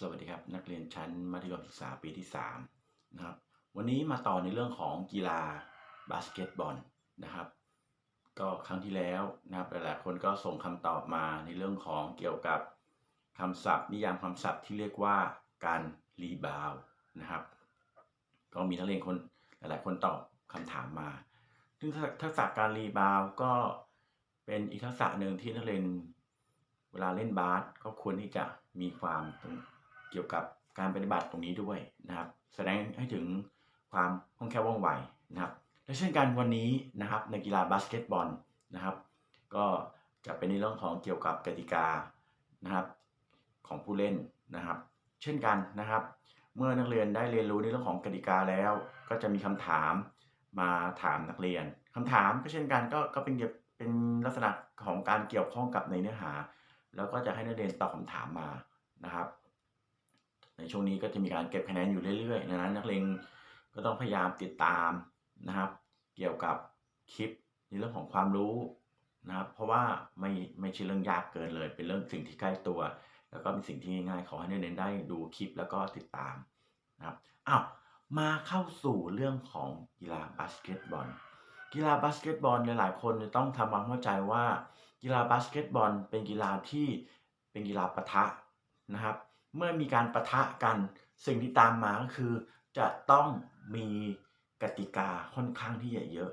สวัสดีครับนักเรียนชั้นมัธยมศึกษาปีที่3นะครับวันนี้มาต่อในเรื่องของกีฬาบาสเกตบอลนะครับ ก็ครั้งที่แล้วนะครับหลายๆคนก็ส่งคำตอบมาในเรื่องของเกี่ยวกับคำศัพท์นิยามคำศัพท์ที่เรียกว่าการรีบาวด์นะครับ ก็มีนักเรียนคนหลายๆคนตอบคำถามมา ซึ่งทักษะการรีบาวด์ก็เป็นอีกทักษะหนึ่งที่นักเรียนเวลาเล่นบาสก็ควรที่จะมีความ เกี่ยวกับการปฏิบัติตรงนี้ด้วยนะครับ แสดงให้ถึงความคล่องแคล่วว่องไวนะครับ และเช่นกันวันนี้นะครับในกีฬาบาสเกตบอลนะครับ ก็จะเป็นในเรื่องของเกี่ยวกับกติกานะครับของผู้เล่นนะครับ เช่นกันนะครับ เมื่อนักเรียนได้เรียนรู้ในเรื่องของกติกาแล้ว ก็จะมีคำถามมาถามนักเรียนคำถามก็เช่นกันก็ก็เป็นเกี่ยวเป็นลักษณะของการเกี่ยวข้องกับในเนื้อหา แล้วก็จะให้นักเรียนตอบคำถามมานะครับ ในช่วงนี้ก็จะมีการเก็บคะแนนอยู่เรื่อยๆดังนั้นนักเรียนก็ต้องพยายามติดตามนะครับ เกี่ยวกับคลิปในเรื่องของความรู้นะครับเพราะว่าไม่ไม่ใช่เรื่องยากเกินเลย เป็นเรื่องสิ่งที่ใกล้ตัว แล้วก็เป็นสิ่งที่ง่ายๆขอให้เรียนได้ดูคลิปแล้วก็ติดตามนะครับอ้าวมาเข้าสู่เรื่องของกีฬาบาสเกตบอลกีฬาบาสเกตบอลหลายๆคนจะต้องทำความเข้าใจว่า กีฬาบาสเกตบอลเป็นกีฬาที่เป็นกีฬาปะทะนะครับ เมื่อมีการปะทะกันสิ่งที่ตามมาก็คือ จะต้องมีกติกาค่อนข้างที่จะเยอะ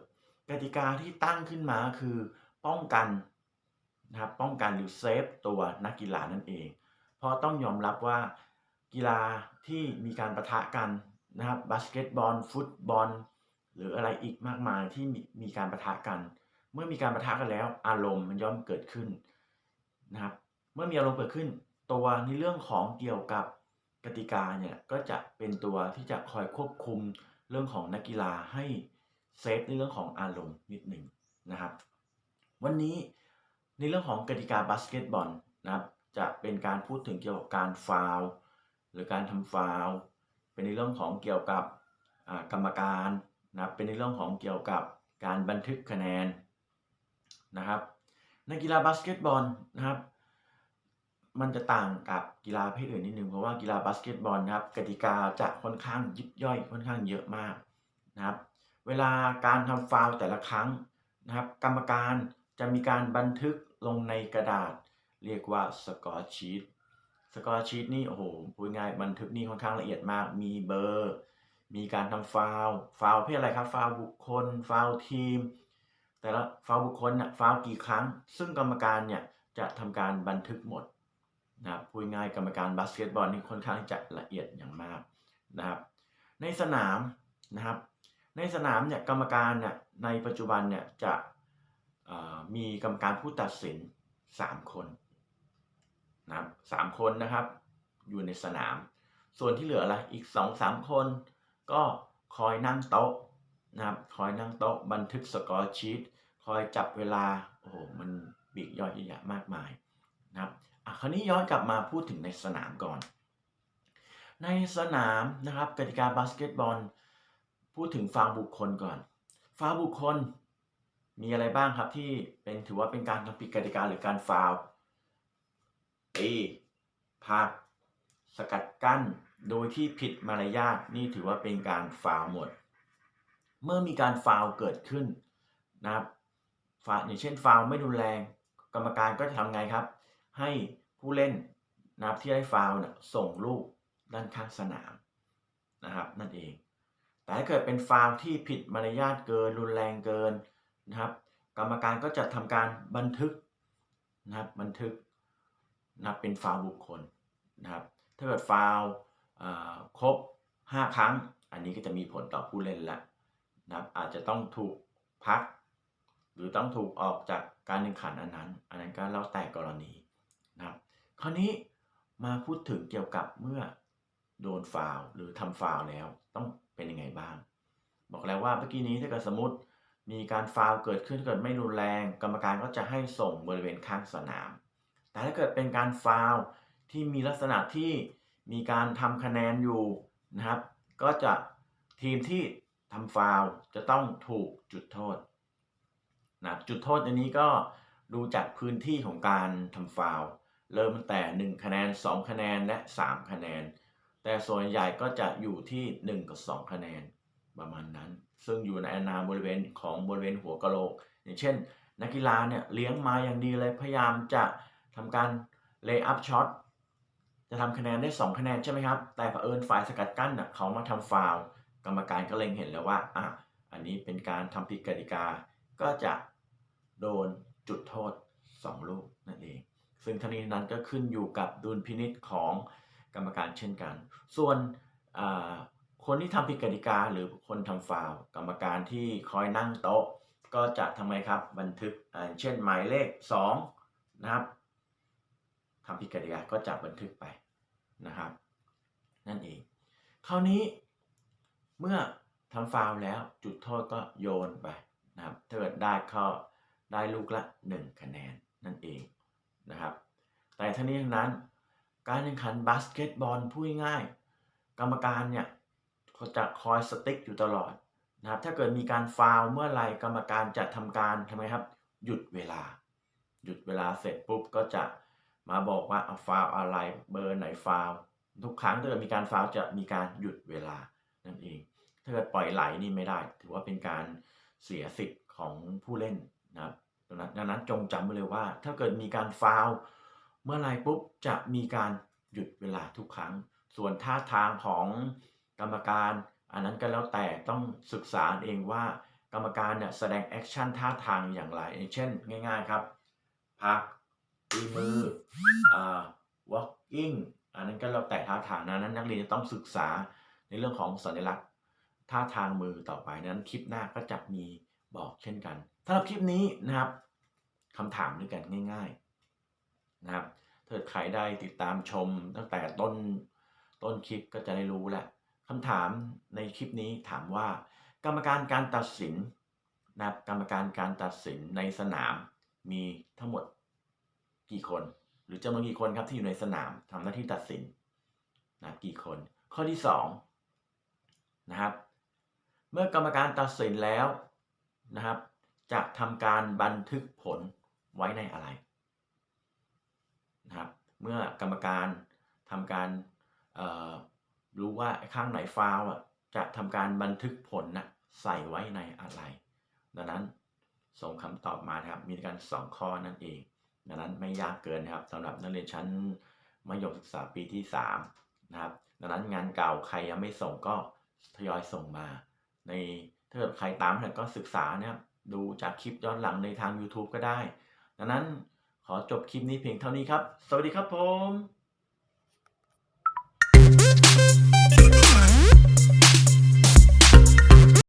กติกาที่ตั้งขึ้นมาคือป้องกันนะครับป้องกันหรือเซฟตัวนักกีฬานั่นเอง เพราะต้องยอมรับว่ากีฬาที่มีการปะทะกันนะครับบาสเกตบอล ฟุตบอล หรืออะไรอีกมากมายที่มีมีการปะทะกัน เมื่อมีการปะทะกันแล้ว อารมณ์มันย่อมเกิดขึ้นนะครับเมื่อมีอารมณ์เกิดขึ้น ตัวในเรื่องของเกี่ยวกับกติกาเนี่ยก็จะเป็นตัวที่จะคอยควบคุมเรื่องของนักกีฬาให้เซฟในเรื่องของอารมณ์นิดหนึ่งนะครับ วันนี้ในเรื่องของกติกาบาสเกตบอลนะครับจะเป็นการพูดถึงเกี่ยวกับการฟาวหรือการทำฟาวเป็นในเรื่องของเกี่ยวกับกรรมการนะเป็นในเรื่องของเกี่ยวกับการบันทึกคะแนนนะครับในกีฬาบาสเกตบอลนะครับ มันจะต่างกับกีฬาประเพศอื่นนิดนึงเพราะว่ากีฬาบาสเกตบอลนะครับกติกาจะค่อนข้างยิบย่อยค่อนข้างเยอะมากนะครับ เวลาการทำฟาวแต่ละครั้งนะครับ กรรมการจะมีการบันทึกลงในกระดาษ เรียกว่าสกอร์ชีตสกอร์ชีตนี่โอ้โหพูดง่ายบันทึกนี่ค่อนข้างละเอียดมาก มีเบอร์ มีการทำฟาวฟาวเพศอะไรครับฟาวบุคคลฟาวทีม แต่ละฟาวบุคคลนะฟาวกี่ครั้ง ซึ่งกรรมการเนี่ยจะทำการบันทึกหมด นะครับพูดง่ายกรรมการบาสเกตบอลนี่ค่อนข้างจะละเอียดอย่างมากนะครับ ในสนามนะครับ ในสนามเนี่ยกรรมการเนี่ยในปัจจุบันเนี่ยจะมีกรรมการผู้ตัดสิน 3 คนนะครับสามคนนะครับอยู่ในสนาม ส่วนที่เหลืออะไรอีก 2-3 คน ก็คอยนั่งโต๊ะนะครับคอยนั่งโต๊ะบันทึกสกอร์ชีตคอยจับเวลาโอ้โหมันบีกย่อยใหญ่มากมายนะครับ คราวนี้ย้อนกลับมาพูดถึงในสนามก่อน ในสนามนะครับกติกาบาสเกตบอล พูดถึงฟาวบุคคลก่อนฟาวบุคคล มีอะไรบ้างครับที่เป็นถือว่าเป็นการทำผิดกติกาหรือการฟาวตีพักสกัดกั้นโดยที่ผิดมารยาทนี่ถือว่าเป็นการฟาวหมด เมื่อมีการฟาวเกิดขึ้นนะครับฟาอย่างเช่นฟาวไม่รุนแรง กรรมการก็จะทำไงครับ ให้ผู้เล่นนะครับที่ได้ฟาวเนี่ยส่งลูกด้านข้างสนามนะครับนั่นเอง แต่ถ้าเกิดเป็นฟาวที่ผิดมารยาทเกินรุนแรงเกินนะครับ กรรมการก็จะทำการบันทึกนะครับบันทึกนับเป็นฟาวบุคคลนะครับถ้าเกิดฟาวครบ 5 ครั้ง อันนี้ก็จะมีผลต่อผู้เล่นละนะครับอาจจะต้องถูกพัก หรือต้องถูกออกจากการแข่งขันอันนั้น อันนั้นก็แล้วแต่กรณี คราวนี้มาพูดถึงเกี่ยวกับเมื่อโดนฟาวหรือทำฟาวแล้ว ต้องเป็นยังไงบ้าง บอกแล้วว่าเมื่อกี้นี้ถ้าเกิดสมมติมีการฟาวเกิดขึ้นเกิดไม่รุนแรง กรรมการก็จะให้ส่งบริเวณข้างสนาม แต่ถ้าเกิดเป็นการฟาวที่มีลักษณะที่มีการทำคะแนนอยู่นะครับ ก็จะทีมที่ทำฟาวจะต้องถูกจุดโทษนะจุดโทษอันนี้ก็ดูจากพื้นที่ของการทำฟาว เริ่มตั้งแต่ 1 คะแนน 2 คะแนนและ 3 คะแนน แต่ส่วนใหญ่ก็จะอยู่ที่ 1 กับ 2 คะแนนประมาณนั้น ซึ่งอยู่ในอาณาบริเวณของบริเวณหัวกะโหลก อย่างเช่น นักกีฬาเนี่ยเลี้ยงมาอย่างดีเลยพยายามจะทำการเลย์อัพช็อตจะทำคะแนนได้ 2 คะแนนใช่ไหมครับ แต่เผอิญฝ่ายสกัดกั้นน่ะเขามาทำฟาวกรรมการก็เล็งเห็นแล้วว่าอะอันนี้เป็นการทำผิดกติกาก็จะโดนจุดโทษ 2 ลูกนั่นเอง ซึ่งทั้งนี้นั้นก็ขึ้นอยู่กับดุลพินิษของกรรมการเช่นกัน ส่วนคนที่ทำผิดกติกาหรือคนทำฟาวกรรมการที่คอยนั่งโต๊ะ ก็จะทำไงครับบันทึกเช่นหมายเลข 2 นะครับทำผิดกติกาก็จะบันทึกไปนะครับ นั่นเอง คราวนี้เมื่อทำฟาวแล้วจุดโทษก็โยนไปนะครับถ้าเกิดได้ข้อได้ลูกละ 1 คะแนนนั่นเอง นะครับ แต่ทั้งนี้ทั้งนั้น การแข่งขันบาสเกตบอลพูดง่าย กรรมการเนี่ยจะคอยสติ๊กอยู่ตลอดนะครับ ถ้าเกิดมีการฟาวล์เมื่อไหรกรรมการจะทำการทำไมครับ หยุดเวลา หยุดเวลาเสร็จปุ๊บก็จะมาบอกว่าเอาฟาวล์อะไรเบอร์ไหนฟาวล์ทุกครั้งถ้าเกิดมีการฟาวล์จะมีการหยุดเวลานั่นเอง ถ้าเกิดปล่อยไหลนี่ไม่ได้ ถือว่าเป็นการเสียสิทธิ์ของผู้เล่นนะครับ นั้นดังนั้นจงจำไว้เลยว่า ถ้าเกิดมีการฟาวเมื่อไรปุ๊บจะมีการหยุดเวลาทุกครั้ง ส่วนท่าทางของกรรมการ อันนั้นก็แล้วแต่ต้องศึกษาเองว่ากรรมการเนี่ยแสดงแอคชั่นท่าทางอย่างไรเช่น ง่าย ๆครับพักตีมืออ่า walking อันนั้นก็แล้วแต่ท่าทางนะนั้น นักเรียนจะต้องศึกษาในเรื่องของสัญลักษณ์ท่าทางมือต่อไปนั้นคลิปหน้าก็จะมี บอกเช่นกันสำหรับคลิปนี้นะครับคำถามด้วยกันง่าย ๆนะครับถ้าใครได้ติดตามชมตั้งแต่ต้นต้นคลิปก็จะได้รู้แหละคำถามในคลิปนี้ถามว่า กรรมการการตัดสินนะครับกรรมการการตัดสินในสนามมีทั้งหมดกี่คน หรือจำนวนกี่คนครับที่อยู่ในสนามทำหน้าที่ตัดสินนะกี่คน ข้อที่สองนะครับเมื่อกรรมการตัดสินแล้ว นะครับ จะทำการบันทึกผลไว้ในอะไรนะครับ เมื่อกรรมการทำการรู้ว่าข้างไหนฟาวอะจะทำการบันทึกผลนะใส่ไว้ในอะไร ดังนั้นส่งคำตอบมานะครับ มีกันสองข้อนั่นเอง ดังนั้นไม่ยากเกินนะครับสำหรับนักเรียนชั้นมัธยมศึกษาปีที่3นะครับ ดังนั้นงานเก่าใครยังไม่ส่งก็ทยอยส่งมาใน ถ้าเกิดใครตามเนี่ยก็ศึกษาเนี่ยดูจากคลิปย้อนหลังในทาง YouTube ก็ได้ ดังนั้นขอจบคลิปนี้เพียงเท่านี้ครับ สวัสดีครับผม